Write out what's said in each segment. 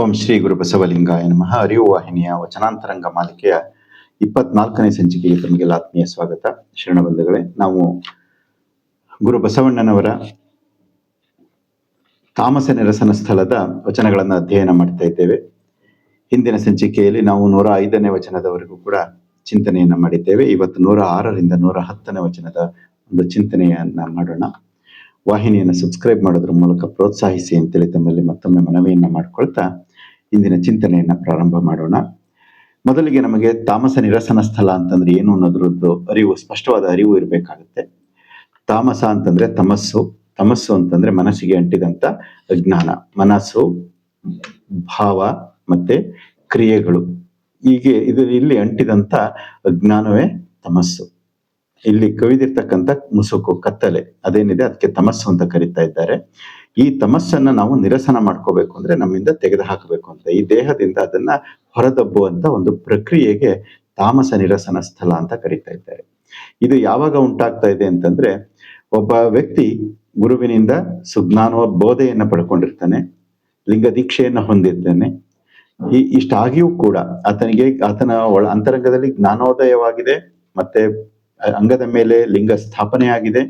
ಓಂ ಶ್ರೀ ಗುರು ಬಸವಲಿಂಗಾಯ ನಮಃ. ಅರಿವು ವಾಹಿನಿಯ ವಚನಾಂತರಂಗ ಮಾಲಿಕೆಯ ಇಪ್ಪತ್ನಾಲ್ಕನೇ ಸಂಚಿಕೆಗೆ ತಮಗೆಲ್ಲ ಆತ್ಮೀಯ ಸ್ವಾಗತ. ಶರಣ ಬಂಧುಗಳೇ, ನಾವು ಗುರು ಬಸವಣ್ಣನವರ ತಾಮಸ ನಿರಸನ ಸ್ಥಳದ ವಚನಗಳನ್ನು ಅಧ್ಯಯನ ಮಾಡ್ತಾ ಇದ್ದೇವೆ. ಹಿಂದಿನ ಸಂಚಿಕೆಯಲ್ಲಿ ನಾವು ನೂರ ಐದನೇ ವಚನದವರೆಗೂ ಕೂಡ ಚಿಂತನೆಯನ್ನ ಮಾಡಿದ್ದೇವೆ. ಇವತ್ತು ನೂರ ಆರರಿಂದ ನೂರ ಹತ್ತನೇ ವಚನದ ಒಂದು ಚಿಂತನೆಯನ್ನ ಮಾಡೋಣ. ವಾಹಿನಿಯನ್ನು ಸಬ್ಸ್ಕ್ರೈಬ್ ಮಾಡೋದ್ರ ಮೂಲಕ ಪ್ರೋತ್ಸಾಹಿಸಿ ಅಂತೇಳಿ ತಮ್ಮಲ್ಲಿ ಮತ್ತೊಮ್ಮೆ ಮನವಿಯನ್ನು ಮಾಡಿಕೊಳ್ತಾ ಇಂದಿನ ಚಿಂತನೆಯನ್ನ ಪ್ರಾರಂಭ ಮಾಡೋಣ. ಮೊದಲಿಗೆ ನಮಗೆ ತಾಮಸ ನಿರಸನ ಸ್ಥಳ ಅಂತಂದ್ರೆ ಏನು ಅನ್ನೋದ್ರದ್ದು ಅರಿವು, ಸ್ಪಷ್ಟವಾದ ಅರಿವು ಇರಬೇಕಾಗುತ್ತೆ. ತಾಮಸ ಅಂತಂದ್ರೆ ತಮಸ್ಸು ತಮಸ್ಸು ಅಂತಂದ್ರೆ ಮನಸ್ಸಿಗೆ ಅಂಟಿದಂತ ಅಜ್ಞಾನ. ಮನಸ್ಸು, ಭಾವ ಮತ್ತೆ ಕ್ರಿಯೆಗಳು. ಹೀಗೆ ಇದರಲ್ಲಿ ಅಂಟಿದಂತ ಅಜ್ಞಾನವೇ ತಮಸ್ಸು. ಇಲ್ಲಿ ಕವಿದಿರ್ತಕ್ಕಂಥ ಮುಸುಕು, ಕತ್ತಲೆ ಅದೇನಿದೆ, ಅದಕ್ಕೆ ತಮಸ್ಸು ಅಂತ ಕರಿತಾ ಇದ್ದಾರೆ. ಈ ತಮಸ್ಸನ್ನ ನಾವು ನಿರಸನ ಮಾಡ್ಕೋಬೇಕು ಅಂದ್ರೆ ನಮ್ಮಿಂದ ತೆಗೆದು ಹಾಕಬೇಕು ಅಂತ. ಈ ದೇಹದಿಂದ ಅದನ್ನ ಹೊರದಬ್ಬುವಂತ ಒಂದು ಪ್ರಕ್ರಿಯೆಗೆ ತಾಮಸ ನಿರಸನ ಸ್ಥಳ ಅಂತ ಕರಿತಾ ಇದ್ದಾರೆ. ಇದು ಯಾವಾಗ ಉಂಟಾಗ್ತಾ ಇದೆ ಅಂತಂದ್ರೆ, ಒಬ್ಬ ವ್ಯಕ್ತಿ ಗುರುವಿನಿಂದ ಸುಜ್ಞಾನವ ಬೋಧೆಯನ್ನ ಪಡ್ಕೊಂಡಿರ್ತಾನೆ, ಲಿಂಗ ದೀಕ್ಷೆಯನ್ನ ಹೊಂದಿದ್ದಾನೆ ಈ ಇಷ್ಟಾಗಿಯೂ ಕೂಡ ಆತನಿಗೆ, ಆತನ ಒಳ ಅಂತರಂಗದಲ್ಲಿ ಜ್ಞಾನೋದಯವಾಗಿದೆ, ಮತ್ತೆ ಅಂಗದ ಮೇಲೆ ಲಿಂಗ ಸ್ಥಾಪನೆ ಆಗಿದೆ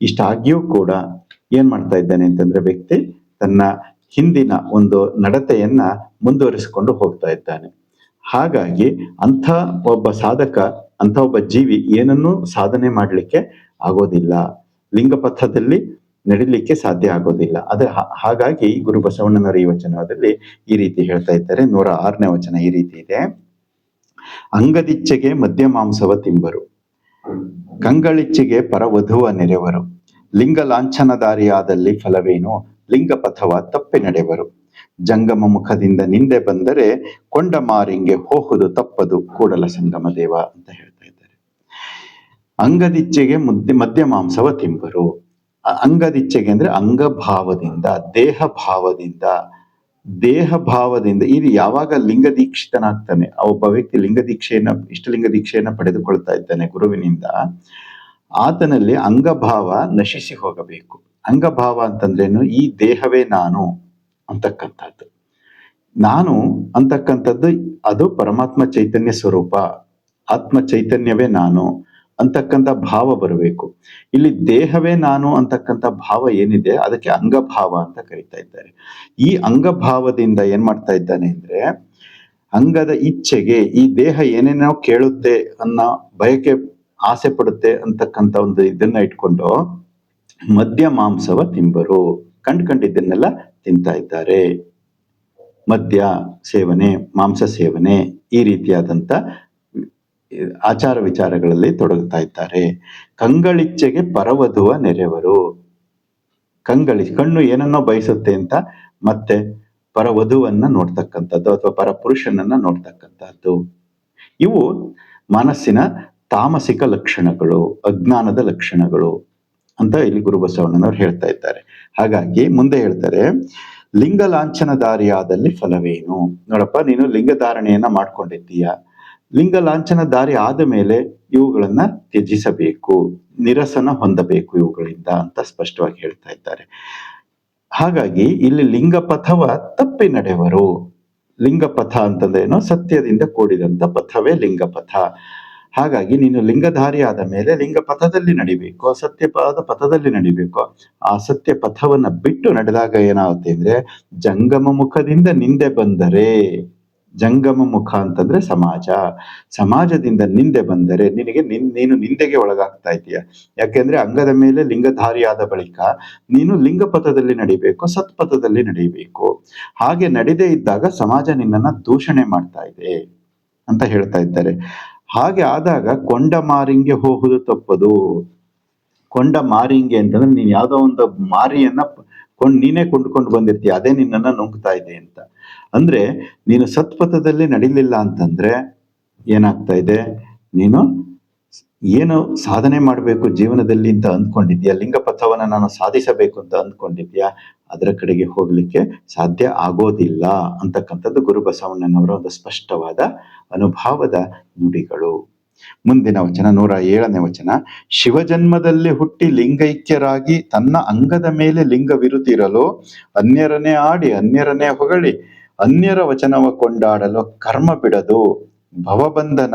ಇಷ್ಟಾಗಿಯೂ ಕೂಡ ಏನ್ ಮಾಡ್ತಾ ಇದ್ದಾನೆ ಅಂತಂದ್ರೆ ವ್ಯಕ್ತಿ ತನ್ನ ಹಿಂದಿನ ಒಂದು ನಡತೆಯನ್ನ ಮುಂದುವರಿಸಿಕೊಂಡು ಹೋಗ್ತಾ ಇದ್ದಾನೆ. ಹಾಗಾಗಿ ಅಂಥ ಒಬ್ಬ ಸಾಧಕ, ಅಂಥ ಒಬ್ಬ ಜೀವಿ ಏನನ್ನೂ ಸಾಧನೆ ಮಾಡಲಿಕ್ಕೆ ಆಗೋದಿಲ್ಲ. ಲಿಂಗಪಥದಲ್ಲಿ ನಡಿಲಿಕ್ಕೆ ಸಾಧ್ಯ ಆಗೋದಿಲ್ಲ. ಅದ ಹಾಗಾಗಿ ಗುರು ಬಸವಣ್ಣನವರ ಈ ವಚನದಲ್ಲಿ ಈ ರೀತಿ ಹೇಳ್ತಾ ಇದ್ದಾರೆ. ನೂರ ಆರನೇ ವಚನ ಈ ರೀತಿ ಇದೆ. ಅಂಗದಿಚ್ಚೆಗೆ ಮದ್ಯ ಮಾಂಸವ ತಿಂಬರು. ಕಂಗಳಿಚ್ಚಿಗೆ ಪರವಧುವ ನೆರೆವರು ಲಿಂಗ ಲಾಂಛನದಾರಿಯಾದಲ್ಲಿ ಫಲವೇನು ಲಿಂಗ ಪಥವ ತಪ್ಪಿ ನಡೆವರು. ಜಂಗಮ ಮುಖದಿಂದ ನಿಂದೆ ಬಂದರೆ ಕೊಂಡ ಮಾರಿಂಗೆ ಹೋಹುದು ತಪ್ಪದು ಕೂಡಲ ಸಂಗಮ ದೇವ ಅಂತ ಹೇಳ್ತಾ ಇದ್ದಾರೆ. ಅಂಗದಿಚ್ಚೆಗೆ ಮುದ್ದೆ, ಮದ್ಯ ಮಾಂಸವ ತಿಂಬರು. ಅಂಗದಿಚ್ಚೆಗೆ ಅಂದ್ರೆ ಅಂಗಭಾವದಿಂದ ದೇಹ ಭಾವದಿಂದ ದೇಹ ಭಾವದಿಂದ ಇದು ಯಾವಾಗ ಲಿಂಗ ದೀಕ್ಷಿತನಾಗ್ತಾನೆ ಆ ಒಬ್ಬ ವ್ಯಕ್ತಿ ಲಿಂಗ ದೀಕ್ಷೆಯನ್ನ ಇಷ್ಟಲಿಂಗ ದೀಕ್ಷೆಯನ್ನ ಪಡೆದುಕೊಳ್ತಾ ಇದ್ದಾನೆ ಗುರುವಿನಿಂದ, ಆತನಲ್ಲಿ ಅಂಗಭಾವ ನಶಿಸಿ ಹೋಗಬೇಕು. ಅಂಗಭಾವ ಅಂತಂದ್ರೇನು ಈ ದೇಹವೇ ನಾನು ಅಂತಕ್ಕಂಥದ್ದು. ನಾನು ಅಂತಕ್ಕಂಥದ್ದು ಅದು ಪರಮಾತ್ಮ ಚೈತನ್ಯ ಸ್ವರೂಪ. ಆತ್ಮ ಚೈತನ್ಯವೇ ನಾನು ಅಂತಕ್ಕಂಥ ಭಾವ ಬರಬೇಕು. ಇಲ್ಲಿ ದೇಹವೇ ನಾನು ಅಂತಕ್ಕಂಥ ಭಾವ ಏನಿದೆ, ಅದಕ್ಕೆ ಅಂಗಭಾವ ಅಂತ ಕರಿತಾ ಇದ್ದಾರೆ. ಈ ಅಂಗಭಾವದಿಂದ ಏನ್ ಮಾಡ್ತಾ ಇದ್ದಾನೆ ಅಂದ್ರೆ, ಅಂಗದ ಇಚ್ಛೆಗೆ ಈ ದೇಹ ಏನೇನೋ ಕೇಳುತ್ತೆ ಅನ್ನೋ ಬಯಕೆ ಆಸೆ ಪಡುತ್ತೆ ಅಂತಕ್ಕಂಥ ಒಂದು ಇದನ್ನ ಇಟ್ಕೊಂಡು ಮದ್ಯ ಮಾಂಸವ ತಿಂಬರು. ಕಂಡ್ ಕಂಡಿದ್ದನ್ನೆಲ್ಲ ತಿಂತಾ ಇದ್ದಾರೆ. ಮದ್ಯ ಸೇವನೆ, ಮಾಂಸ ಸೇವನೆ ಈ ರೀತಿಯಾದಂತ ಆಚಾರ ವಿಚಾರಗಳಲ್ಲಿ ತೊಡಗುತ್ತಾ ಇದ್ದಾರೆ. ಕಂಗಳಿಚ್ಚೆಗೆ ಪರವಧುವ ನೆರೆವರು. ಕಂಗಳಿ ಕಣ್ಣು ಏನನ್ನೋ ಬಯಸುತ್ತೆ ಅಂತ ಮತ್ತೆ ಪರವಧುವನ್ನ ನೋಡ್ತಕ್ಕಂಥದ್ದು ಅಥವಾ ಪರಪುರುಷನನ್ನ ನೋಡ್ತಕ್ಕಂಥದ್ದು. ಇವು ಮನಸ್ಸಿನ ತಾಮಸಿಕ ಲಕ್ಷಣಗಳು, ಅಜ್ಞಾನದ ಲಕ್ಷಣಗಳು ಅಂತ ಇಲ್ಲಿ ಗುರುಬಸವಣ್ಣನವರು ಹೇಳ್ತಾ ಇದ್ದಾರೆ. ಹಾಗಾಗಿ ಮುಂದೆ ಹೇಳ್ತಾರೆ ಲಿಂಗ ಲಾಂಛನದಾರಿಯಾದಲ್ಲಿ ಫಲವೇನು? ನೋಡಪ್ಪ, ನೀನು ಲಿಂಗಧಾರಣೆಯನ್ನ ಮಾಡ್ಕೊಂಡಿದ್ದೀಯ? ಲಿಂಗ ಲಾಂಛನ ದಾರಿ ಆದ ಮೇಲೆ ಇವುಗಳನ್ನ ತ್ಯಜಿಸಬೇಕು, ನಿರಸನ ಹೊಂದಬೇಕು ಇವುಗಳಿಂದ ಅಂತ ಸ್ಪಷ್ಟವಾಗಿ ಹೇಳ್ತಾ ಇದ್ದಾರೆ. ಹಾಗಾಗಿ ಇಲ್ಲಿ ಲಿಂಗ ಪಥವ ತಪ್ಪಿ ನಡೆವರು. ಲಿಂಗ ಪಥ ಅಂತಂದ್ರೇನು ಸತ್ಯದಿಂದ ಕೂಡಿದಂತ ಪಥವೇ ಲಿಂಗ ಪಥ ಹಾಗಾಗಿ ನೀನು ಲಿಂಗಧಾರಿ ಆದ ಮೇಲೆ ಲಿಂಗ ಪಥದಲ್ಲಿ ನಡಿಬೇಕು, ಅಸತ್ಯಪಾದ ಪಥದಲ್ಲಿ ನಡಿಬೇಕು. ಆ ಸತ್ಯ ಪಥವನ್ನ ಬಿಟ್ಟು ನಡೆದಾಗ ಏನಾಗುತ್ತೆ ಅಂದ್ರೆ ಜಂಗಮ ಮುಖದಿಂದ ನಿಂದೆ ಬಂದರೆ. ಜಂಗಮ ಮುಖ ಅಂತಂದ್ರೆ ಸಮಾಜ. ಸಮಾಜದಿಂದ ನಿಂದೆ ಬಂದರೆ ನಿನಗೆ ನಿನ್, ನೀನು ನಿಂದೆಗೆ ಒಳಗಾಗ್ತಾ ಇದೀಯ ಯಾಕೆಂದ್ರೆ ಅಂಗದ ಮೇಲೆ ಲಿಂಗಧಾರಿಯಾದ ಬಳಿಕ ನೀನು ಲಿಂಗ ಪಥದಲ್ಲಿ ನಡಿಬೇಕು, ಸತ್ಪಥದಲ್ಲಿ ನಡಿಬೇಕು. ಹಾಗೆ ನಡೆದೇ ಇದ್ದಾಗ ಸಮಾಜ ನಿನ್ನನ್ನ ದೂಷಣೆ ಮಾಡ್ತಾ ಇದೆ ಅಂತ ಹೇಳ್ತಾ ಇದ್ದಾರೆ. ಹಾಗೆ ಆದಾಗ ಕೊಂಡ ಮಾರಿಂಗೆ ಹೋಗುದು ತಪ್ಪದು. ಕೊಂಡ ಮಾರಿಂಗೆ ಅಂತಂದ್ರೆ ನೀನ್ ಯಾವ್ದೋ ಒಂದು ಮಾರಿಯನ್ನ ಕೊಂಡ್ ನೀನೇ ಕೊಂಡ್ಕೊಂಡು ಬಂದಿರ್ತೀಯ, ಅದೇ ನಿನ್ನನ್ನ ನುಂಗ್ತಾ ಇದೆ ಅಂತ. ಅಂದ್ರೆ ನೀನು ಸತ್ಪಥದಲ್ಲಿ ನಡಿಲಿಲ್ಲ ಅಂತಂದ್ರೆ ಏನಾಗ್ತಾ ಇದೆ? ನೀನು ಏನು ಸಾಧನೆ ಮಾಡಬೇಕು ಜೀವನದಲ್ಲಿ ಅಂತ ಅಂದ್ಕೊಂಡಿದ್ಯಾ? ಲಿಂಗ ಪಥವನ್ನ ನಾನು ಸಾಧಿಸಬೇಕು ಅಂತ ಅಂದ್ಕೊಂಡಿದ್ಯಾ? ಅದರ ಕಡೆಗೆ ಹೋಗ್ಲಿಕ್ಕೆ ಸಾಧ್ಯ ಆಗೋದಿಲ್ಲ ಅಂತಕ್ಕಂಥದ್ದು ಗುರು ಬಸವಣ್ಣನವರ ಒಂದು ಸ್ಪಷ್ಟವಾದ ಅನುಭಾವದ ನುಡಿಗಳು. ಮುಂದಿನ ವಚನ, ನೂರ ಏಳನೇ ವಚನ. ಶಿವಜನ್ಮದಲ್ಲಿ ಹುಟ್ಟಿ ಲಿಂಗೈಕ್ಯರಾಗಿ ತನ್ನ ಅಂಗದ ಮೇಲೆ ಲಿಂಗವಿರುತ್ತಿರಲು ಅನ್ಯರನೇ ಆಡಿ ಅನ್ಯರನೇ ಹೊಗಳಿ ಅನ್ಯರ ವಚನವ ಕೊಂಡಾಡಲು ಕರ್ಮ ಬಿಡದು ಭವಬಂಧನ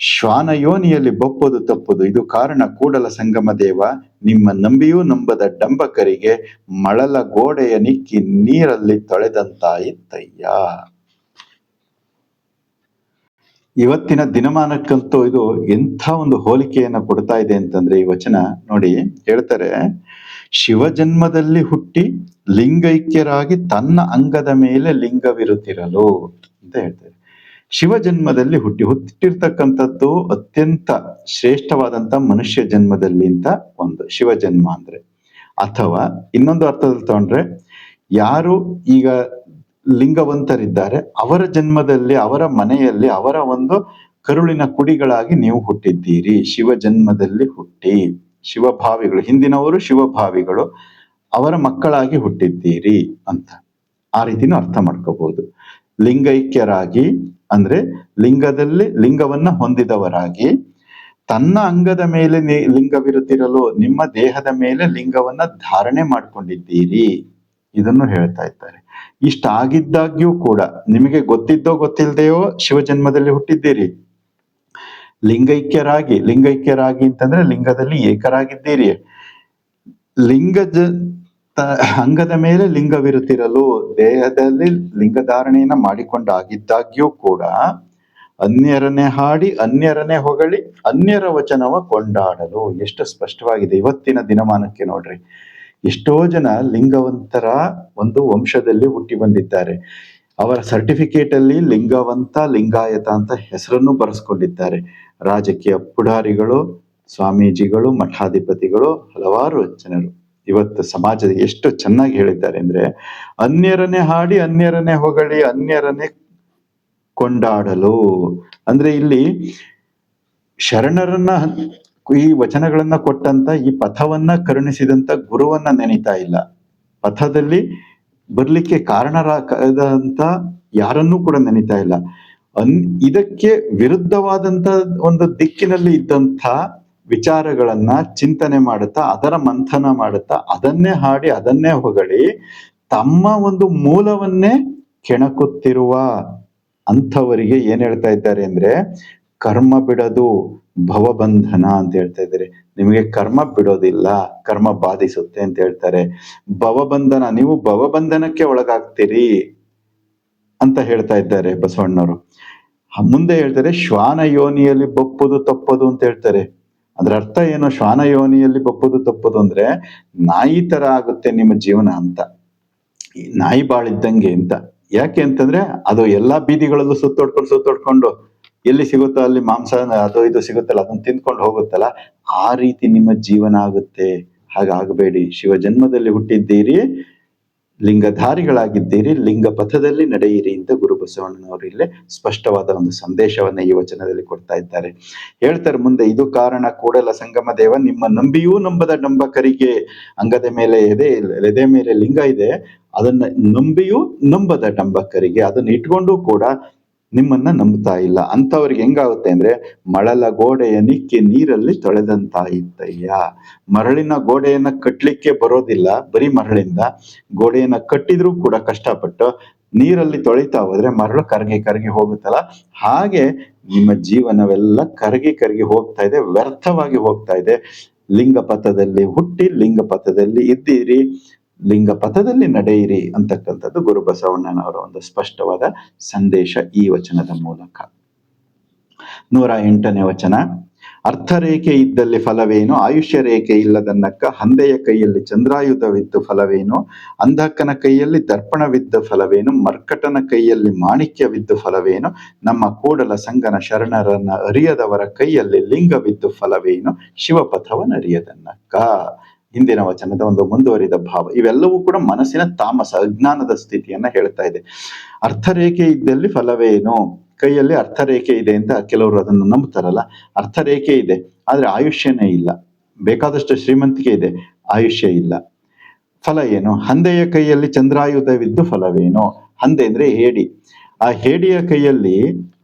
ಶ್ವಾನಯೋನಿಯಲ್ಲಿ ಬಪ್ಪದು ತಪ್ಪುದು. ಇದು ಕಾರಣ ಕೂಡಲ ಸಂಗಮ ದೇವ, ನಿಮ್ಮ ನಂಬಿಯೂ ನಂಬದ ಡಂಬಕರಿಗೆ ಮಳಲ ಗೋಡೆಯ ನಿಕ್ಕಿ ನೀರಲ್ಲಿ ತೊಳೆದಂತಾಯಿತಯ್ಯ ಇವತ್ತಿನ ದಿನಮಾನಕ್ಕಂತೂ ಇದು ಎಂಥ ಒಂದು ಹೋಲಿಕೆಯನ್ನು ಕೊಡ್ತಾ ಇದೆ ಅಂತಂದ್ರೆ ಈ ವಚನ ನೋಡಿ ಹೇಳ್ತಾರೆ. ಶಿವ ಜನ್ಮದಲ್ಲಿ ಹುಟ್ಟಿ ಲಿಂಗೈಕ್ಯರಾಗಿ ತನ್ನ ಅಂಗದ ಮೇಲೆ ಲಿಂಗವಿರುತ್ತಿರಲು ಅಂತ ಹೇಳ್ತಾರೆ. ಶಿವ ಜನ್ಮದಲ್ಲಿ ಹುಟ್ಟಿ ಹುಟ್ಟಿರ್ತಕ್ಕಂಥದ್ದು ಅತ್ಯಂತ ಶ್ರೇಷ್ಠವಾದಂತ ಮನುಷ್ಯ ಜನ್ಮದಲ್ಲಿ ಅಂತ ಒಂದು ಶಿವ ಜನ್ಮ ಅಂದ್ರೆ. ಅಥವಾ ಇನ್ನೊಂದು ಅರ್ಥದಲ್ಲಿ ತಗೊಂಡ್ರೆ ಯಾರು ಈಗ ಲಿಂಗವಂತರಿದ್ದಾರೆ ಅವರ ಜನ್ಮದಲ್ಲಿ, ಅವರ ಮನೆಯಲ್ಲಿ, ಅವರ ಒಂದು ಕರುಳಿನ ಕುಡಿಗಳಾಗಿ ನೀವು ಹುಟ್ಟಿದ್ದೀರಿ. ಶಿವ ಜನ್ಮದಲ್ಲಿ ಹುಟ್ಟಿ. ಶಿವಭಾವಿಗಳು, ಹಿಂದಿನವರು ಶಿವಭಾವಿಗಳು ಅವರ ಮಕ್ಕಳಾಗಿ ಹುಟ್ಟಿದ್ದೀರಿ ಅಂತ. ಆ ರೀತಿನೂ ಅರ್ಥ ಮಾಡ್ಕೋಬಹುದು ಲಿಂಗೈಕ್ಯರಾಗಿ, ಅಂದ್ರೆ ಲಿಂಗದಲ್ಲಿ ಲಿಂಗವನ್ನ ಹೊಂದಿದವರಾಗಿ, ತನ್ನ ಅಂಗದ ಮೇಲೆ ಲಿಂಗವಿರುತ್ತಿರಲು ನಿಮ್ಮ ದೇಹದ ಮೇಲೆ ಲಿಂಗವನ್ನ ಧಾರಣೆ ಮಾಡ್ಕೊಂಡಿದ್ದೀರಿ. ಇದನ್ನು ಹೇಳ್ತಾ ಇದ್ದಾರೆ. ಇಷ್ಟಾಗಿದ್ದಾಗ್ಯೂ ಕೂಡ ನಿಮಗೆ ಗೊತ್ತಿದ್ದೋ ಗೊತ್ತಿಲ್ಲದೆಯೋ ಶಿವ ಜನ್ಮದಲ್ಲಿ ಹುಟ್ಟಿದ್ದೀರಿ. ಲಿಂಗೈಕ್ಯರಾಗಿ ಲಿಂಗೈಕ್ಯರಾಗಿ ಅಂತಂದ್ರೆ ಲಿಂಗದಲ್ಲಿ ಏಕರಾಗಿದ್ದೀರಿ. ಲಿಂಗದ ಅಂಗದ ಮೇಲೆ ಲಿಂಗವಿರುತ್ತಿರಲು ದೇಹದಲ್ಲಿ ಲಿಂಗಧಾರಣೆಯನ್ನ ಮಾಡಿಕೊಂಡಾಗಿದ್ದಾಗ್ಯೂ ಕೂಡ ಅನ್ಯರನ್ನೇ ಹಾಡಿ, ಅನ್ಯರನ್ನೇ ಹೊಗಳಿ, ಅನ್ಯರ ವಚನವ ಕೊಂಡಾಡಲು. ಎಷ್ಟು ಸ್ಪಷ್ಟವಾಗಿದೆ ಇವತ್ತಿನ ದಿನಮಾನಕ್ಕೆ ನೋಡ್ರಿ. ಎಷ್ಟೋ ಜನ ಲಿಂಗವಂತರ ಒಂದು ವಂಶದಲ್ಲಿ ಹುಟ್ಟಿ ಬಂದಿದ್ದಾರೆ. ಅವರ ಸರ್ಟಿಫಿಕೇಟ್ ಅಲ್ಲಿ ಲಿಂಗವಂತ, ಲಿಂಗಾಯತ ಅಂತ ಹೆಸರನ್ನು ಬರೆಸ್ಕೊಂಡಿದ್ದಾರೆ. ರಾಜಕೀಯ ಪುಢಾರಿಗಳು, ಸ್ವಾಮೀಜಿಗಳು, ಮಠಾಧಿಪತಿಗಳು ಹಲವಾರು ಜನರು. ಇವತ್ತು ಸಮಾಜದ ಎಷ್ಟು ಚೆನ್ನಾಗಿ ಹೇಳಿದ್ದಾರೆ ಅಂದ್ರೆ, ಅನ್ಯರನ್ನೇ ಹಾಡಿ, ಅನ್ಯರನ್ನೇ ಹೊಗಳಿ, ಅನ್ಯರನ್ನೇ ಕೊಂಡಾಡಲು. ಅಂದ್ರೆ ಇಲ್ಲಿ ಶರಣರನ್ನ ಈ ವಚನಗಳನ್ನ ಕೊಟ್ಟಂತ, ಈ ಪಥವನ್ನ ಕರುಣಿಸಿದಂತ ಗುರುವನ್ನ ನೆನೀತಾ ಇಲ್ಲ. ಪಥದಲ್ಲಿ ಬರ್ಲಿಕ್ಕೆ ಕಾರಣರಾದಂತ ಯಾರನ್ನೂ ಕೂಡ ನೆನೀತಾ ಇಲ್ಲ. ಅನ್, ಇದಕ್ಕೆ ವಿರುದ್ಧವಾದಂತ ಒಂದು ದಿಕ್ಕಿನಲ್ಲಿ ಇದ್ದಂಥ ವಿಚಾರಗಳನ್ನ ಚಿಂತನೆ ಮಾಡುತ್ತಾ, ಅದರ ಮಂಥನ ಮಾಡುತ್ತಾ, ಅದನ್ನೇ ಹಾಡಿ, ಅದನ್ನೇ ಹೊಗಳಿ, ತಮ್ಮ ಒಂದು ಮೂಲವನ್ನೇ ಕೆಣಕುತ್ತಿರುವ ಅಂಥವರಿಗೆ ಏನ್ ಹೇಳ್ತಾ ಇದ್ದಾರೆ ಅಂದ್ರೆ ಕರ್ಮ ಬಿಡದು ಭವಬಂಧನ ಅಂತ ಹೇಳ್ತಾ ಇದ್ದಾರೆ. ನಿಮಗೆ ಕರ್ಮ ಬಿಡೋದಿಲ್ಲ, ಕರ್ಮ ಬಾಧಿಸುತ್ತೆ ಅಂತ ಹೇಳ್ತಾರೆ. ಭವಬಂಧನ, ನೀವು ಭವಬಂಧನಕ್ಕೆ ಒಳಗಾಗ್ತೀರಿ ಅಂತ ಹೇಳ್ತಾ ಇದ್ದಾರೆ ಬಸವಣ್ಣವರು. ಮುಂದೆ ಹೇಳ್ತಾರೆ, ಶ್ವಾನ ಯೋನಿಯಲ್ಲಿ ಬಪ್ಪುದು ತಪ್ಪದು ಅಂತ ಹೇಳ್ತಾರೆ. ಅದ್ರ ಅರ್ಥ ಏನು? ಶ್ವಾನ ಯೋನಿಯಲ್ಲಿ ಬಪ್ಪುದು ತಪ್ಪದು ಅಂದ್ರೆ ನಾಯಿ ತರ ಆಗುತ್ತೆ ನಿಮ್ಮ ಜೀವನ ಅಂತ. ನಾಯಿ ಬಾಳಿದ್ದಂಗೆ ಅಂತ. ಯಾಕೆ ಅಂತಂದ್ರೆ ಅದು ಎಲ್ಲಾ ಬೀದಿಗಳಲ್ಲೂ ಸುತ್ತೋಡ್ಕೊಂಡು ಸುತ್ತೋಡ್ಕೊಂಡು ಎಲ್ಲಿ ಸಿಗುತ್ತೋ ಅಲ್ಲಿ ಮಾಂಸ ಅದು ಇದು ಸಿಗುತ್ತಲ್ಲ, ಅದನ್ನ ತಿಂದ್ಕೊಂಡು ಹೋಗುತ್ತಲ್ಲ, ಆ ರೀತಿ ನಿಮ್ಮ ಜೀವನ ಆಗುತ್ತೆ. ಹಾಗಾಗಬೇಡಿ. ಶಿವ ಜನ್ಮದಲ್ಲಿ ಹುಟ್ಟಿದ್ದೀರಿ, ಲಿಂಗಧಾರಿಗಳಾಗಿದ್ದೀರಿ ಲಿಂಗ ಪಥದಲ್ಲಿ ನಡೆಯಿರಿ ಅಂತ ಗುರು ಬಸವಣ್ಣನವರು ಇಲ್ಲೇ ಸ್ಪಷ್ಟವಾದ ಒಂದು ಸಂದೇಶವನ್ನ ಈ ವಚನದಲ್ಲಿ ಕೊಡ್ತಾ ಇದ್ದಾರೆ. ಹೇಳ್ತಾರೆ ಮುಂದೆ, ಇದು ಕಾರಣ ಕೂಡಲ ಸಂಗಮ ದೇವ, ನಿಮ್ಮ ನಂಬಿಯೂ ನಂಬದ ನಂಬಕರಿಗೆ ಅಂಗದ ಮೇಲೆ ಎದೆ ಎದೆ ಮೇಲೆ ಲಿಂಗ ಇದೆ, ಅದನ್ನ ನಂಬಿಯೂ ನಂಬದ ಡಂಬಕರಿಗೆ, ಅದನ್ನ ಇಟ್ಕೊಂಡು ಕೂಡ ನಿಮ್ಮನ್ನ ನಂಬ್ತಾ ಇಲ್ಲ. ಅಂಥವ್ರಿಗೆ ಹೆಂಗಾಗುತ್ತೆ ಅಂದ್ರೆ ಮಳಲ ಗೋಡೆಯ ನಿಕ್ಕಿ ನೀರಲ್ಲಿ ತೊಳೆದಂತಾಯಿತಯ್ಯ. ಮರಳಿನ ಗೋಡೆಯನ್ನ ಕಟ್ಟಲಿಕ್ಕೆ ಬರೋದಿಲ್ಲ, ಬರೀ ಮರಳಿಂದ. ಗೋಡೆಯನ್ನ ಕಟ್ಟಿದ್ರೂ ಕೂಡ ಕಷ್ಟಪಟ್ಟು ನೀರಲ್ಲಿ ತೊಳಿತಾ ಹೋದ್ರೆ ಮರಳು ಕರಗಿ ಕರಗಿ ಹೋಗುತ್ತಲ್ಲ? ಹಾಗೆ ನಿಮ್ಮ ಜೀವನವೆಲ್ಲ ಕರಗಿ ಕರಗಿ ಹೋಗ್ತಾ ಇದೆ, ವ್ಯರ್ಥವಾಗಿ ಹೋಗ್ತಾ ಇದೆ. ಲಿಂಗಪಥದಲ್ಲಿ ಹುಟ್ಟಿ, ಲಿಂಗಪಥದಲ್ಲಿ ಇದ್ದೀರಿ. ಲಿಂಗ ಪಥದಲ್ಲಿ ನಡೆಯಿರಿ ಅಂತಕ್ಕಂಥದ್ದು ಗುರು ಬಸವಣ್ಣನವರ ಒಂದು ಸ್ಪಷ್ಟವಾದ ಸಂದೇಶ ಈ ವಚನದ ಮೂಲಕ. ನೂರ ಎಂಟನೇ ವಚನ, ಅರ್ಥರೇಖೆ ಇದ್ದಲ್ಲಿ ಫಲವೇನು ಆಯುಷ್ಯ ರೇಖೆ ಇಲ್ಲದನ್ನಕ್ಕ ಹಂದೆಯ ಕೈಯಲ್ಲಿ ಚಂದ್ರಾಯುಧವಿದ್ದು ಫಲವೇನು, ಅಂಧಕ್ಕನ ಕೈಯಲ್ಲಿ ದರ್ಪಣವಿದ್ದ ಫಲವೇನು, ಮರ್ಕಟನ ಕೈಯಲ್ಲಿ ಮಾಣಿಕ್ಯವಿದ್ದು ಫಲವೇನು, ನಮ್ಮ ಕೂಡಲ ಸಂಗನ ಶರಣರನ್ನ ಅರಿಯದವರ ಕೈಯಲ್ಲಿ ಲಿಂಗವಿದ್ದು ಫಲವೇನು ಶಿವಪಥವನರಿಯದನ್ನಕ್ಕ ಹಿಂದಿನ ವಚನದ ಒಂದು ಮುಂದುವರಿದ ಭಾವ. ಇವೆಲ್ಲವೂ ಕೂಡ ಮನಸ್ಸಿನ ತಾಮಸ, ಅಜ್ಞಾನದ ಸ್ಥಿತಿಯನ್ನ ಹೇಳ್ತಾ ಇದೆ. ಅರ್ಥರೇಖೆ ಇದ್ದಲ್ಲಿ ಫಲವೇನು ಕೈಯಲ್ಲಿ ಅರ್ಥರೇಖೆ ಇದೆ ಅಂತ ಕೆಲವರು ಅದನ್ನು ನಂಬ್ತಾರಲ್ಲ ಅರ್ಥರೇಖೆ ಇದೆ, ಆದ್ರೆ ಆಯುಷ್ಯನೇ ಇಲ್ಲ. ಬೇಕಾದಷ್ಟು ಶ್ರೀಮಂತಿಕೆ ಇದೆ, ಆಯುಷ್ಯ ಇಲ್ಲ. ಫಲ ಏನು? ಹಂದೆಯ ಕೈಯಲ್ಲಿ ಚಂದ್ರಾಯುಧವಿದ್ದು ಫಲವೇನು? ಹಂದೆ ಅಂದ್ರೆ ಹೇಡಿ. ಆ ಹೇಡಿಯ ಕೈಯಲ್ಲಿ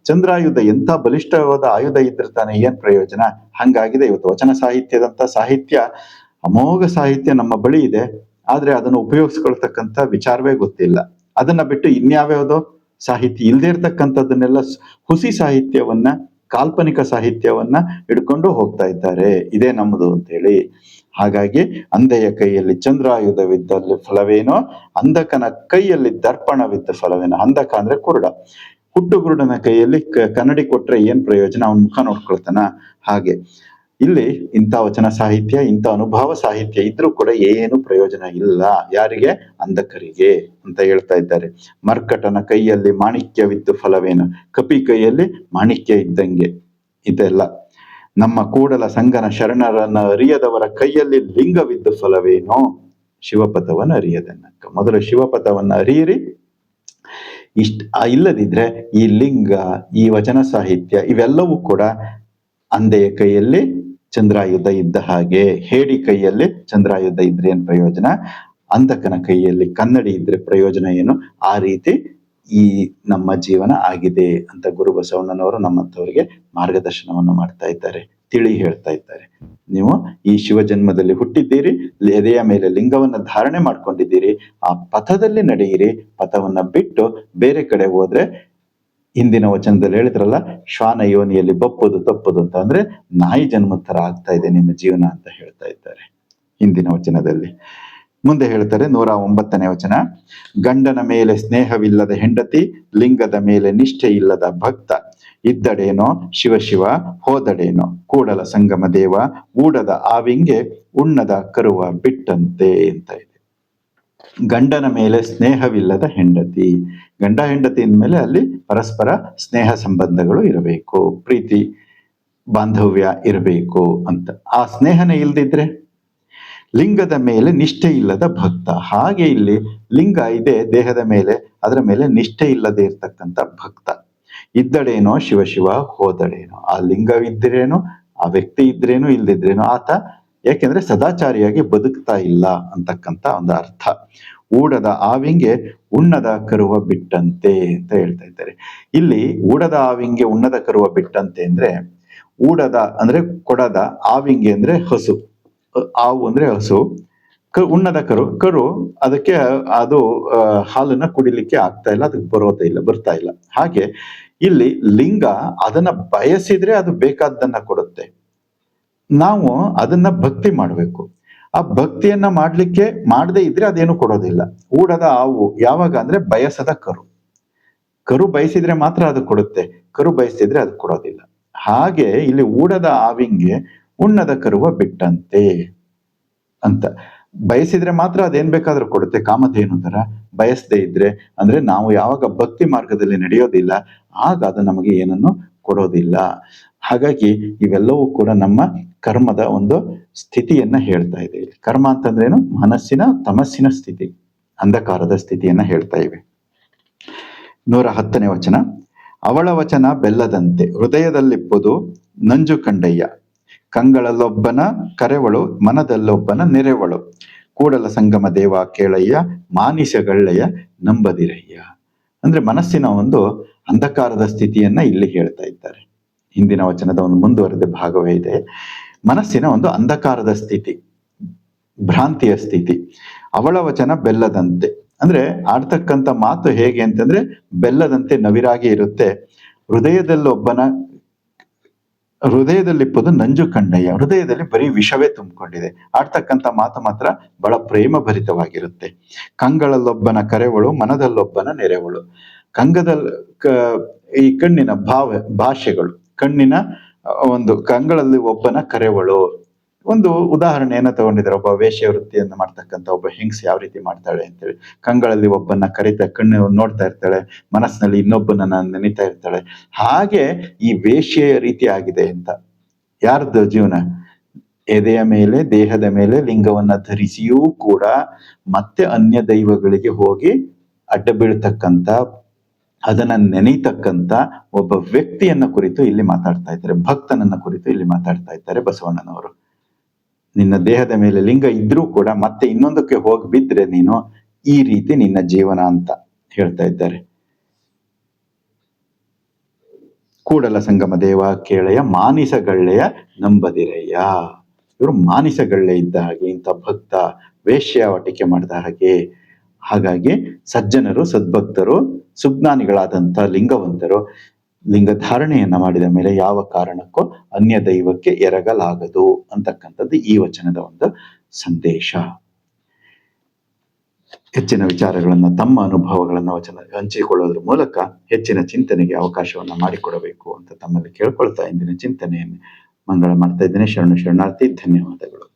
ಚಂದ್ರಾಯುಧ ಎಂಥ ಬಲಿಷ್ಠವಾದ ಆಯುಧ ಇದ್ರೆ ತಾನೆ ಏನ್ ಪ್ರಯೋಜನ? ಹಂಗಾಗಿದೆ ಇವತ್ತು ವಚನ ಸಾಹಿತ್ಯದಂತ ಸಾಹಿತ್ಯ. ಅಮೋಘ ಸಾಹಿತ್ಯ ನಮ್ಮ ಬಳಿ ಇದೆ, ಆದ್ರೆ ಅದನ್ನು ಉಪಯೋಗಿಸ್ಕೊಳ್ತಕ್ಕಂಥ ವಿಚಾರವೇ ಗೊತ್ತಿಲ್ಲ. ಅದನ್ನ ಬಿಟ್ಟು ಇನ್ಯಾವ್ಯಾವುದೋ ಸಾಹಿತ್ಯ ಇಲ್ಲದೆ ಇರ್ತಕ್ಕಂಥದ್ದನ್ನೆಲ್ಲ ಹುಸಿ ಸಾಹಿತ್ಯವನ್ನ, ಕಾಲ್ಪನಿಕ ಸಾಹಿತ್ಯವನ್ನ ಹಿಡ್ಕೊಂಡು ಹೋಗ್ತಾ ಇದ್ದಾರೆ. ಇದೇ ನಮ್ಮದು ಅಂತೇಳಿ. ಹಾಗಾಗಿ ಅಂಧೆಯ ಕೈಯಲ್ಲಿ ಚಂದ್ರಾಯುಧವಿದ್ದಲ್ಲಿ ಫಲವೇನೋ, ಅಂಧಕನ ಕೈಯಲ್ಲಿ ದರ್ಪಣವಿದ್ದ ಫಲವೇನೋ, ಅಂಧಕ ಅಂದ್ರೆ ಕುರುಡ. ಹುಟ್ಟುಗುರುಡನ ಕೈಯಲ್ಲಿ ಕನ್ನಡಿ ಕೊಟ್ರೆ ಏನ್ ಪ್ರಯೋಜನ? ಅವನ್ ಮುಖ ನೋಡ್ಕೊಳ್ತಾನ? ಹಾಗೆ. ಇಲ್ಲಿ ಇಂಥ ವಚನ ಸಾಹಿತ್ಯ, ಇಂಥ ಅನುಭವ ಸಾಹಿತ್ಯ ಇದ್ರೂ ಕೂಡ ಏನು ಪ್ರಯೋಜನ ಇಲ್ಲ. ಯಾರಿಗೆ? ಅಂಧಕರಿಗೆ ಅಂತ ಹೇಳ್ತಾ ಇದ್ದಾರೆ. ಮರ್ಕಟನ ಕೈಯಲ್ಲಿ ಮಾಣಿಕ್ಯವಿದ್ದು ಫಲವೇನು? ಕಪಿ ಕೈಯಲ್ಲಿ ಮಾಣಿಕ್ಯ ಇದ್ದಂಗೆ ಇದೆಲ್ಲ. ನಮ್ಮ ಕೂಡಲ ಸಂಗನ ಶರಣರನ್ನ ಅರಿಯದವರ ಕೈಯಲ್ಲಿ ಲಿಂಗವಿದ್ದು ಫಲವೇನು? ಶಿವಪಥವನ್ನು ಅರಿಯದನ್ನಕ್ಕ ಮೊದಲು ಶಿವಪಥವನ್ನ ಅರಿಯಿರಿ. ಇಷ್ಟ ಇಲ್ಲದಿದ್ರೆ ಈ ಲಿಂಗ, ಈ ವಚನ ಸಾಹಿತ್ಯ ಇವೆಲ್ಲವೂ ಕೂಡ ಅಂಧೆಯ ಕೈಯಲ್ಲಿ ಚಂದ್ರಾಯುಧ ಇದ್ದ ಹಾಗೆ ಹೇಡಿ ಕೈಯಲ್ಲಿ ಚಂದ್ರಾಯುಧ ಇದ್ರೆ ಏನ್ ಪ್ರಯೋಜನ? ಅಂಧಕನ ಕೈಯಲ್ಲಿ ಕನ್ನಡಿ ಇದ್ರೆ ಪ್ರಯೋಜನ ಏನು? ಆ ರೀತಿ ಈ ನಮ್ಮ ಜೀವನ ಆಗಿದೆ ಅಂತ ಗುರು ಬಸವಣ್ಣನವರು ನಮ್ಮಂಥವರಿಗೆ ಮಾರ್ಗದರ್ಶನವನ್ನು ಮಾಡ್ತಾ ಇದ್ದಾರೆ, ತಿಳಿ ಹೇಳ್ತಾ ಇದ್ದಾರೆ. ನೀವು ಈ ಶಿವ ಜನ್ಮದಲ್ಲಿ ಹುಟ್ಟಿದ್ದೀರಿ ಎದೆಯ ಮೇಲೆ ಲಿಂಗವನ್ನ ಧಾರಣೆ ಮಾಡ್ಕೊಂಡಿದ್ದೀರಿ, ಆ ಪಥದಲ್ಲಿ ನಡೆಯಿರಿ, ಪಥವನ್ನ ಬಿಟ್ಟು ಬೇರೆ ಕಡೆ ಹೋದ್ರೆ ಹಿಂದಿನ ವಚನದಲ್ಲಿ ಹೇಳಿದ್ರಲ್ಲ, ಶ್ವಾನ ಯೋನಿಯಲ್ಲಿ ಬಪ್ಪುದು ತಪ್ಪುದು ಅಂತ. ಅಂದ್ರೆ ನಾಯಿ ಜನ್ಮ ತರ ಆಗ್ತಾ ಇದೆ ನಿಮ್ಮ ಜೀವನ ಅಂತ ಹೇಳ್ತಾ ಇದ್ದಾರೆ ಹಿಂದಿನ ವಚನದಲ್ಲಿ. ಮುಂದೆ ಹೇಳ್ತಾರೆ ನೂರ ಒಂಬತ್ತನೇ ವಚನ. ಗಂಡನ ಮೇಲೆ ಸ್ನೇಹವಿಲ್ಲದ ಹೆಂಡತಿ, ಲಿಂಗದ ಮೇಲೆ ನಿಷ್ಠೆ ಇಲ್ಲದ ಭಕ್ತ. ಇದ್ದಡೇನೋ ಶಿವಶಿವ ಶಿವ, ಹೋದಡೇನೋ ಕೂಡಲ ಸಂಗಮ ದೇವ, ಊಡದ ಆವಿಂಗೆ ಉಣ್ಣದ ಕರುವ ಬಿಟ್ಟಂತೆ ಅಂತ ಗಂಡನ ಮೇಲೆ ಸ್ನೇಹವಿಲ್ಲದ ಹೆಂಡತಿ. ಗಂಡ ಹೆಂಡತಿ ಮೇಲೆ ಅಲ್ಲಿ ಪರಸ್ಪರ ಸ್ನೇಹ ಸಂಬಂಧಗಳು ಇರಬೇಕು. ಪ್ರೀತಿ, ಬಾಂಧವ್ಯ ಇರಬೇಕು ಅಂತ. ಆ ಸ್ನೇಹನ ಇಲ್ದಿದ್ರೆ ಲಿಂಗದ ಮೇಲೆ ನಿಷ್ಠೆ ಇಲ್ಲದ ಭಕ್ತ. ಹಾಗೆ ಇಲ್ಲಿ ಲಿಂಗ ಇದೆ, ದೇಹದ ಮೇಲೆ, ಅದರ ಮೇಲೆ ನಿಷ್ಠೆ ಇಲ್ಲದೆ ಇರ್ತಕ್ಕಂಥ ಭಕ್ತ. ಇದ್ದಡೇನೋ ಶಿವ ಶಿವ ಹೋದಡೇನೋ ಆ ಲಿಂಗವಿದ್ರೇನೋ, ಆ ವ್ಯಕ್ತಿ ಇದ್ರೇನು, ಇಲ್ದಿದ್ರೇನು, ಆತ ಯಾಕೆಂದ್ರೆ ಸದಾಚಾರಿಯಾಗಿ ಬದುಕ್ತಾ ಇಲ್ಲ ಅಂತಕ್ಕಂಥ ಒಂದು ಅರ್ಥ. ಊಡದ ಆವಿಂಗೆ ಉಣ್ಣದ ಕರುವ ಬಿಟ್ಟಂತೆ ಅಂತ ಹೇಳ್ತಾ ಇದ್ದಾರೆ. ಇಲ್ಲಿ ಊಡದ ಆವಿಂಗೆ ಉಣ್ಣದ ಕರುವ ಬಿಟ್ಟಂತೆ ಅಂದ್ರೆ ಊಡದ ಅಂದ್ರೆ ಕೊಡದ ಆವಿಂಗೆ ಅಂದ್ರೆ ಹಸು. ಆವು ಅಂದ್ರೆ ಹಸು. ಕ- ಉಣ್ಣದ ಕರು ಕರು ಅದಕ್ಕೆ ಅದು ಹಾಲನ್ನ ಕುಡಿಲಿಕ್ಕೆ ಆಗ್ತಾ ಇಲ್ಲ, ಅದಕ್ಕೆ ಬರೋದೇ ಇಲ್ಲ, ಬರ್ತಾ ಇಲ್ಲ. ಹಾಗೆ ಇಲ್ಲಿ ಲಿಂಗ ಅದನ್ನ ಬಯಸಿದ್ರೆ ಅದು ಬೇಕಾದ್ದನ್ನ ಕೊಡುತ್ತೆ. ನಾವು ಅದನ್ನ ಭಕ್ತಿ ಮಾಡಬೇಕು. ಆ ಭಕ್ತಿಯನ್ನ ಮಾಡ್ಲಿಕ್ಕೆ ಮಾಡದೇ ಇದ್ರೆ ಅದೇನು ಕೊಡೋದಿಲ್ಲ. ಊಡದ ಹಾವು ಯಾವಾಗ ಅಂದ್ರೆ ಬಯಸದ ಕರು. ಕರು ಬಯಸಿದ್ರೆ ಮಾತ್ರ ಅದು ಕೊಡುತ್ತೆ. ಕರು ಬಯಸಿದ್ರೆ ಅದು ಕೊಡೋದಿಲ್ಲ. ಹಾಗೆ ಇಲ್ಲಿ ಊಡದ ಆವಿಂಗೆ ಉಣ್ಣದ ಕರುವ ಬಿಟ್ಟಂತೆ ಅಂತ. ಬಯಸಿದ್ರೆ ಮಾತ್ರ ಅದೇನ್ ಬೇಕಾದ್ರೂ ಕೊಡುತ್ತೆ. ಕಾಮಧೇನು ತರ ಬಯಸದೇ ಇದ್ರೆ ಅಂದ್ರೆ ನಾವು ಯಾವಾಗ ಭಕ್ತಿ ಮಾರ್ಗದಲ್ಲಿ ನಡೆಯೋದಿಲ್ಲ. ಆಗ ಅದು ನಮಗೆ ಏನನ್ನು ಕೊಡೋದಿಲ್ಲ. ಹಾಗಾಗಿ ಇವೆಲ್ಲವೂ ಕೂಡ ನಮ್ಮ ಕರ್ಮದ ಒಂದು ಸ್ಥಿತಿಯನ್ನ ಹೇಳ್ತಾ ಇದೆ. ಕರ್ಮ ಅಂತಂದ್ರೇನು? ಮನಸ್ಸಿನ ತಮಸ್ಸಿನ ಸ್ಥಿತಿ, ಅಂಧಕಾರದ ಸ್ಥಿತಿಯನ್ನ ಹೇಳ್ತಾ ಇವೆ. ನೂರ ಹತ್ತನೇ ವಚನ. ಅವಳ ವಚನ ಬೆಲ್ಲದಂತೆ, ಹೃದಯದಲ್ಲಿಪ್ಪುದು ನಂಜು ಕಂಡಯ್ಯ. ಕಂಗಳಲ್ಲೊಬ್ಬನ ಕರೆವಳು, ಮನದಲ್ಲೊಬ್ಬನ ನೆರೆವಳು. ಕೂಡಲ ಸಂಗಮ ದೇವ ಕೇಳಯ್ಯ, ಮಾನಿಸಗಳ್ಳಯ್ಯ ನಂಬದಿರಯ್ಯ. ಅಂದ್ರೆ ಮನಸ್ಸಿನ ಒಂದು ಅಂಧಕಾರದ ಸ್ಥಿತಿಯನ್ನ ಇಲ್ಲಿ ಹೇಳ್ತಾ ಇದ್ದಾರೆ. ಹಿಂದಿನ ವಚನದ ಒಂದು ಮುಂದುವರೆದ ಭಾಗವೇ ಇದೆ. ಮನಸ್ಸಿನ ಒಂದು ಅಂಧಕಾರದ ಸ್ಥಿತಿ, ಭ್ರಾಂತಿಯ ಸ್ಥಿತಿ, ಅವಳ ವಚನ ಬೆಲ್ಲದಂತೆ. ಅಂದ್ರೆ ಆಡ್ತಕ್ಕಂಥ ಮಾತು ಹೇಗೆ ಅಂತಂದ್ರೆ ಬೆಲ್ಲದಂತೆ ನವಿರಾಗಿ ಇರುತ್ತೆ. ಹೃದಯದಲ್ಲೊಬ್ಬನ ಹೃದಯದಲ್ಲಿಪ್ಪದು ನಂಜು ಕಂಡಯ್ಯ ಹೃದಯದಲ್ಲಿ ಬರೀ ವಿಷವೇ ತುಂಬಿಕೊಂಡಿದೆ. ಆಡ್ತಕ್ಕಂಥ ಮಾತು ಮಾತ್ರ ಬಹಳ ಪ್ರೇಮ ಭರಿತವಾಗಿರುತ್ತೆ ಕಂಗಳಲ್ಲೊಬ್ಬನ ಕರೆವಳು, ಮನದಲ್ಲೊಬ್ಬನ ನೆರೆವಳು. ಕ, ಈ ಕಣ್ಣಿನ ಭಾವ, ಭಾಷೆಗಳು, ಕಣ್ಣಿನ ಒಂದು ಕಂಗಳಲ್ಲಿ ಒಬ್ಬನ ಕರೆವಳು. ಒಂದು ಉದಾಹರಣೆ ಏನ ತಗೊಂಡಿದ್ದಾರೆ. ಒಬ್ಬ ವೇಷ ವೃತ್ತಿಯನ್ನು ಮಾಡ್ತಕ್ಕಂಥ ಒಬ್ಬ ಹೆಂಗ್ಸ್ ಯಾವ ರೀತಿ ಮಾಡ್ತಾಳೆ ಅಂತೇಳಿ. ಕಂಗಳಲ್ಲಿ ಒಬ್ಬನ ಕರಿತಾ ಕಣ್ಣು ನೋಡ್ತಾ ಇರ್ತಾಳೆ. ಮನಸ್ಸಿನಲ್ಲಿ ಇನ್ನೊಬ್ಬನನ್ನ ನೆನಿತಾ ಇರ್ತಾಳೆ. ಹಾಗೆ ಈ ವೇಷ್ಯ ರೀತಿ ಆಗಿದೆ ಅಂತ. ಯಾರ್ದು ಜೀವನ? ಎದೆಯ ಮೇಲೆ, ದೇಹದ ಮೇಲೆ ಲಿಂಗವನ್ನ ಧರಿಸಿಯೂ ಕೂಡ ಮತ್ತೆ ಅನ್ಯ ದೈವಗಳಿಗೆ ಹೋಗಿ ಅಡ್ಡ ಬೀಳ್ತಕ್ಕಂಥ ಅದನ್ನ ನೆನೀತಕ್ಕಂಥ ಒಬ್ಬ ವ್ಯಕ್ತಿಯನ್ನ ಕುರಿತು ಇಲ್ಲಿ ಮಾತಾಡ್ತಾ ಇದ್ದಾರೆ. ಭಕ್ತನನ್ನ ಕುರಿತು ಇಲ್ಲಿ ಮಾತಾಡ್ತಾ ಇದ್ದಾರೆ ಬಸವಣ್ಣನವರು. ನಿನ್ನ ದೇಹದ ಮೇಲೆ ಲಿಂಗ ಇದ್ರೂ ಕೂಡ ಮತ್ತೆ ಇನ್ನೊಂದಕ್ಕೆ ಹೋಗಿ ಬಿದ್ರೆ ನೀನು ಈ ರೀತಿ ನಿನ್ನ ಜೀವನ ಅಂತ ಹೇಳ್ತಾ ಇದ್ದಾರೆ. ಕೂಡಲ ಸಂಗಮ ದೇವ ಕೇಳೆಯ ಮಾನಿಸಗಳ್ಳೆಯ ನಂಬದಿರಯ್ಯ. ಇವರು ಮಾನಿಸಗಳ್ಳೆ ಇದ್ದ ಹಾಗೆ ಇಂಥ ಭಕ್ತ ವೇಶ್ಯಾವಟಿಕೆ ಮಾಡಿದ ಹಾಗೆ ಹಾಗಾಗಿ ಸಜ್ಜನರು, ಸದ್ಭಕ್ತರು, ಸುಜ್ಞಾನಿಗಳಾದಂಥ ಲಿಂಗವಂತರು ಲಿಂಗ ಧಾರಣೆಯನ್ನ ಮಾಡಿದ ಮೇಲೆ ಯಾವ ಕಾರಣಕ್ಕೂ ಅನ್ಯ ದೈವಕ್ಕೆ ಎರಗಲಾಗದು ಅಂತಕ್ಕಂಥದ್ದು ಈ ವಚನದ ಒಂದು ಸಂದೇಶ. ಹೆಚ್ಚಿನ ವಿಚಾರಗಳನ್ನು ತಮ್ಮ ಅನುಭವಗಳನ್ನು ವಚನ ಹಂಚಿಕೊಳ್ಳೋದ್ರ ಮೂಲಕ ಹೆಚ್ಚಿನ ಚಿಂತನೆಗೆ ಅವಕಾಶವನ್ನ ಮಾಡಿಕೊಡಬೇಕು ಅಂತ ತಮ್ಮಲ್ಲಿ ಕೇಳ್ಕೊಳ್ತಾ ಇಂದಿನ ಚಿಂತನೆಯನ್ನು. ಮಂಗಳ ಮಾಡ್ತಾ ಇದ್ದೇನೆ. ಶರಣ ಶರಣಾರ್ಥಿ, ಧನ್ಯವಾದಗಳು.